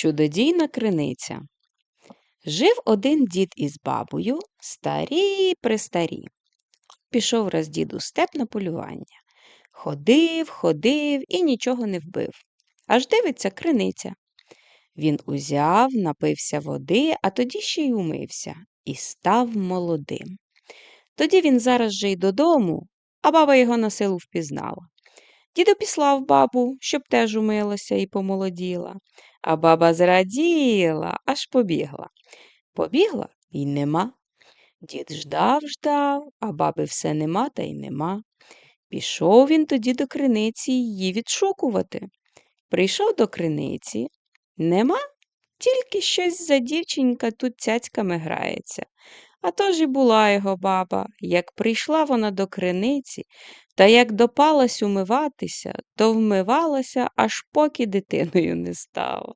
Чудодійна криниця. Жив один дід із бабою, старі престарі. Пішов раз дід у степ на полювання. Ходив, ходив і нічого не вбив. Аж дивиться криниця. Він узяв, напився води, а тоді ще й умився і став молодим. Тоді він зараз же й додому, а баба його на силу впізнала. Дід опіслав бабу, щоб теж умилася і помолоділа. А баба зраділа, аж побігла. Побігла й нема. Дід ждав, ждав, а баби все нема та й нема. Пішов він тоді до криниці її відшукувати. Прийшов до криниці. Нема, тільки щось за дівчинка тут цяцьками грається. А то ж і була його баба. Як прийшла вона до криниці, та як допалась умиватися, то вмивалася, аж поки дитиною не стала.